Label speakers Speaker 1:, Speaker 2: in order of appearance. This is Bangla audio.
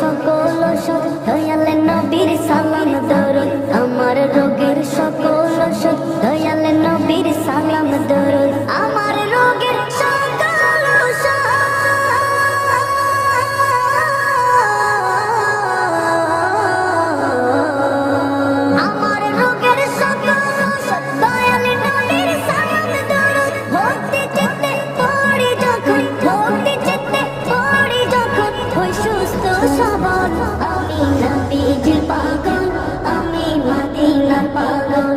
Speaker 1: সকল সব দয়াল I'm not Padam